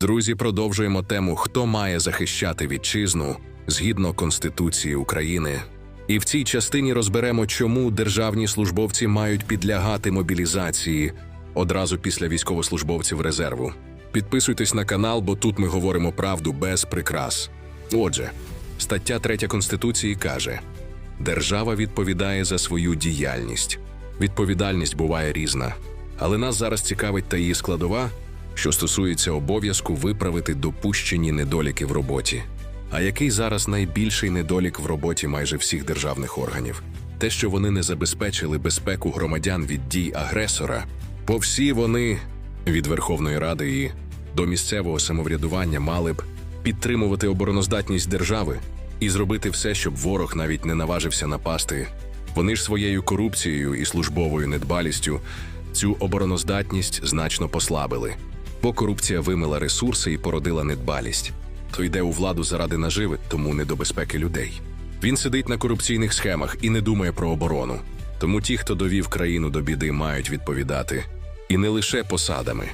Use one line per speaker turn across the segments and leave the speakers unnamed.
Друзі, продовжуємо тему Хто має захищати вітчизну згідно Конституції України. І в цій частині розберемо, чому державні службовці мають підлягати мобілізації одразу після військовослужбовців резерву. Підписуйтесь на канал, бо тут ми говоримо правду без прикрас. Отже, стаття 3 Конституції каже: Держава відповідає за свою діяльність. Відповідальність буває різна, але нас зараз цікавить та її складова, що стосується обов'язку виправити допущені недоліки в роботі. А який зараз найбільший недолік в роботі майже всіх державних органів? Те, що вони не забезпечили безпеку громадян від дій агресора, бо всі вони від Верховної Ради і до місцевого самоврядування мали б підтримувати обороноздатність держави і зробити все, щоб ворог навіть не наважився напасти. Вони ж своєю корупцією і службовою недбалістю цю обороноздатність значно послабили, бо корупція вимила ресурси і породила недбалість. То йде у владу заради наживи, тому не до безпеки людей. Він сидить на корупційних схемах і не думає про оборону. Тому ті, хто довів країну до біди, мають відповідати і не лише посадами,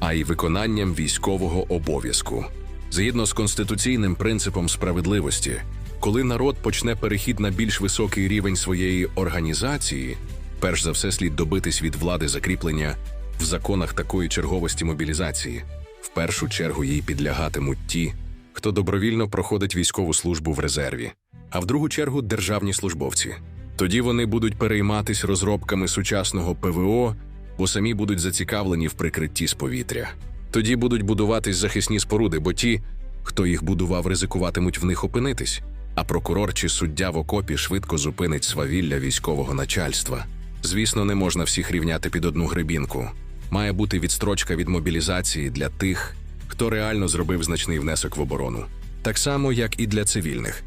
а й виконанням військового обов'язку. Згідно з конституційним принципом справедливості, коли народ почне перехід на більш високий рівень своєї організації, перш за все слід добитись від влади закріплення в законах такої черговості мобілізації. В першу чергу їй підлягатимуть ті, хто добровільно проходить військову службу в резерві, а в другу чергу державні службовці. Тоді вони будуть перейматись розробками сучасного ПВО, бо самі будуть зацікавлені в прикритті з повітря. Тоді будуть будуватись захисні споруди, бо ті, хто їх будував, ризикуватимуть в них опинитись, а прокурор чи суддя в окопі швидко зупинить свавілля військового начальства. Звісно, не можна всіх рівняти під одну гребінку. Має бути відстрочка від мобілізації для тих, хто реально зробив значний внесок в оборону, так само як і для цивільних.